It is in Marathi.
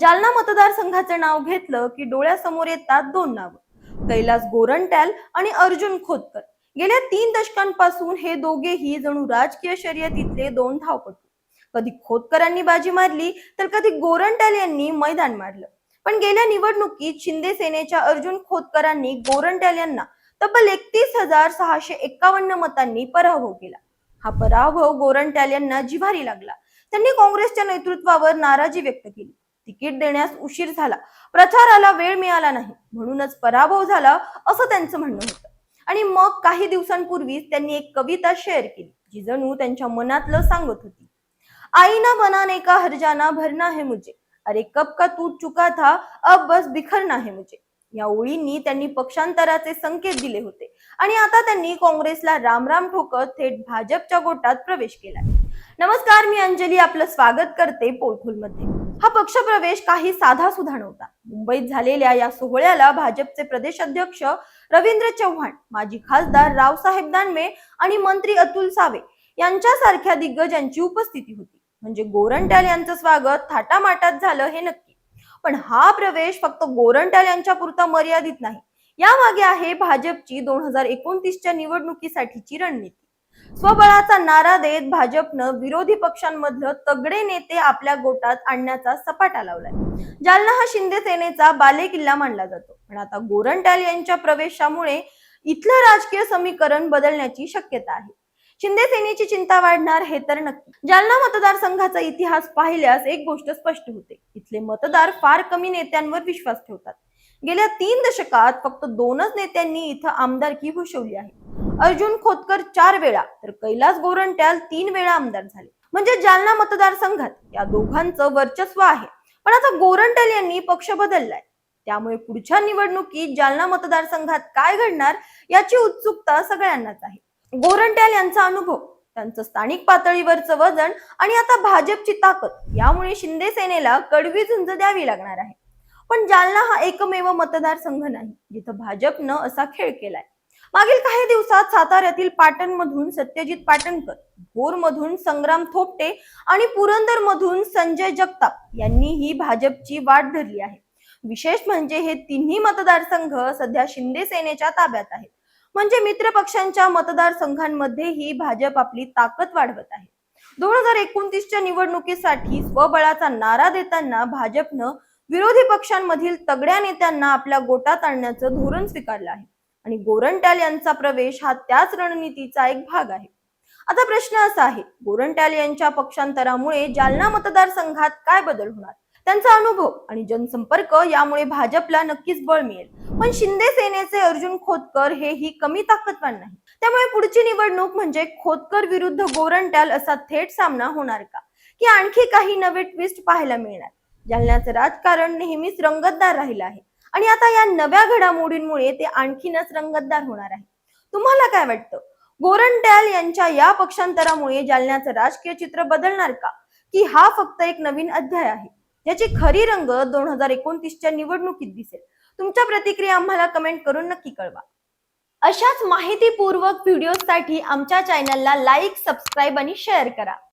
जालना मतदारसंघाचं नाव घेतलं की डोळ्यासमोर येतात दोन नावं. कैलास गोरंट्याल आणि अर्जुन खोतकर. गेल्या तीन दशकांपासून हे दोघेही जणू राजकीय शर्यतीतले दोन धावपटू. कधी खोतकरांनी बाजी मारली तर कधी गोरंट्याल यांनी मैदान मारलं. पण गेल्या निवडणुकीत शिंदे सेनेच्या अर्जुन खोतकरांनी गोरंट्याल यांना तब्बल एकतीस हजार सहाशे एक्कावन्न मतांनी पराभव केला. हा पराभव गोरंट्याल यांना जिव्हारी लागला. त्यांनी काँग्रेसच्या नेतृत्वावर नाराजी व्यक्त केली. तिकीट देण्यास उशीर झाला. प्रचाराला वेळ मिळाला नाही. म्हणूनच पराभव झाला असं त्यांचं म्हणणं होतं. आणि मग काही दिवसांपूर्वीच त्यांनी एक कविता शेअर केली जी जणू त्यांच्या मनातलं सांगत होती. आईना बनाने का हरजाना भरना है मुझे अरे कब का तू चुका था अब बस बिखरना है मुझे या ओळींनी त्यांनी पक्षांतराचे संकेत दिले होते. आणि आता त्यांनी काँग्रेसला रामराम ठोकत थेट भाजपच्या गोटात प्रवेश केला नमस्कार मी अंजली. आपलं स्वागत करते पोलखोलमध्ये. हा पक्षप्रवेश काही साधा सुद्धा नव्हता. मुंबईत झालेल्या या सोहळ्याला भाजपचे प्रदेशाध्यक्ष रवींद्र चव्हाण माजी खासदार रावसाहेब दानवे आणि मंत्री अतुल सावे यांच्यासारख्या दिग्गजांची उपस्थिती होती. म्हणजे गोरंट्याल यांचं स्वागत थाटामाटात झालं हे नक्की. पण हा प्रवेश फक्त गोरंट्याल यांच्या पुरता मर्यादित नाही. यामागे आहे भाजपची दोन हजार एकोणतीसच्या निवडणुकीसाठीची रणनीती. स्वबळाचा नारा देत भाजपनं विरोधी पक्षांमधलं तगडे नेते आपल्या गोटात आणण्याचा सपाटा लावलाय. जालना हा शिंदे सेनेचा बालेकिल्ला मानला जातो. पण आता गोरंट्याल यांच्या प्रवेशामुळे इथलं राजकीय समीकरण बदलण्याची शक्यता आहे. शिंदे सेनेची चिंता वाढणार हे तर नक्की. जालना मतदारसंघाचा इतिहास पाहिल्यास एक गोष्ट स्पष्ट होते. इथले मतदार फार कमी नेत्यांवर विश्वास ठेवतात. गेल्या तीन दशकात फक्त दोनच नेत्यांनी इथं आमदारकी भूषवली आहे. अर्जुन खोतकर चार वेळा तर कैलास गोरंट्याल तीन वेळा आमदार झाले. म्हणजे जालना मतदारसंघात या दोघांचं वर्चस्व आहे. पण आता गोरंट्याल यांनी पक्ष बदललाय. त्यामुळे पुढच्या निवडणुकीत जालना मतदारसंघात काय घडणार याची उत्सुकता सगळ्यांनाच आहे. गोरंट्याल यांचा अनुभव त्यांचं स्थानिक पातळीवरचं वजन आणि आता भाजपची ताकद यामुळे शिंदे सेनेला कडवी झुंज द्यावी लागणार आहे. पण जालना हा एकमेव मतदारसंघ नाही जिथं भाजपनं असा खेळ केलाय. मागील काही दिवसात साताऱ्यातील पाटण मधून सत्यजित पाटणकर भोर मधून संग्राम थोपटे आणि पुरंदर मधून संजय जगताप यांनी ही भाजपची वाट धरली आहे. विशेष म्हणजे हे तिन्ही मतदारसंघ सध्या शिंदे सेनेच्या ताब्यात आहेत. म्हणजे मित्र पक्षांच्या मतदारसंघांमध्येही भाजप आपली ताकद वाढवत आहे. दोन हजार एकोणतीसच्या निवडणुकीसाठी स्वबळाचा नारा देताना भाजपनं विरोधी पक्षांमधील तगड्या नेत्यांना आपल्या गोटात आणण्याचं धोरण स्वीकारलं आहे. आणि गोरंट्याल यांचा प्रवेश हा त्याच रणनीतीचा एक भाग आहे. आता प्रश्न असा आहे गोरंट्याल यांच्या पक्षांतरामुळे जालना मतदारसंघात काय बदल होणार? त्यांचा अनुभव आणि जनसंपर्क यामुळे भाजपला नक्कीच बळ मिळेल. पण शिंदे सेनेचे अर्जुन खोतकर हे ही कमी ताकदवान नाही त्यामुळे पुढची निवडणूक म्हणजे खोतकर विरुद्ध गोरंट्याल असा थेट सामना होणार का? की आणखी काही नवे ट्विस्ट पाहायला मिळणार? जालन्याचं राजकारण नेहमीच रंगतदार राहिलं आहे. आणि आता या नव्या घडामोडींमुळे ते आणखीनच रंगतदार होणार आहे. तुम्हाला काय वाटतं? गोरंट्याल यांच्या या पक्षांतरामुळे जालन्याचं राजकीय चित्र बदलणार का? की हा फक्त एक नवीन अध्याय आहे? याची खरी रंग दोन हजार एकोणतीसच्या निवडणुकीत दिसेल. तुमच्या प्रतिक्रिया आम्हाला कमेंट करून नक्की कळवा. अशाच माहितीपूर्वक व्हिडिओसाठी आमच्या चॅनलला लाईक सबस्क्राईब आणि शेअर करा.